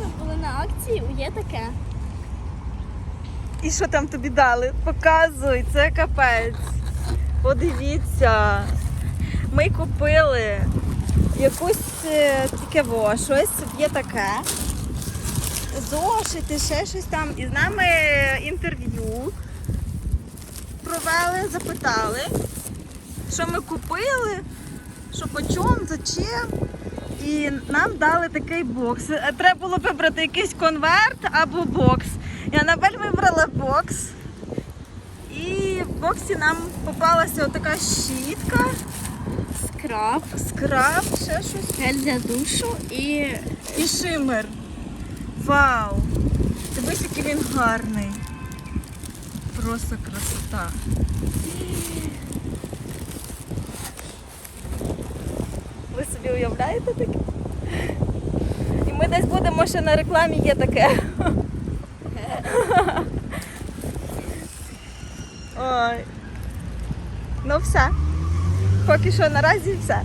ми були на акції, є таке. І що там тобі дали? Показуй, це капець. Подивіться. Ми купили якусь е, таке во, щось є таке. Зошити, ще щось там. І з нами інтерв'ю провели, запитали, що ми купили, що по чому, за чим. І нам дали такий бокс. Треба було вибрати якийсь конверт або бокс. І Анабель вибрала бокс. І в боксі нам попалася отака щітка, Скраб, скраб, ще щось. гель для душу і І шимер. Вау! Дивись, який він гарний. Просто красота. Собі уявляєте таке? І ми десь будемо ще на рекламі є таке. Ой. Ну все. Поки що наразі все.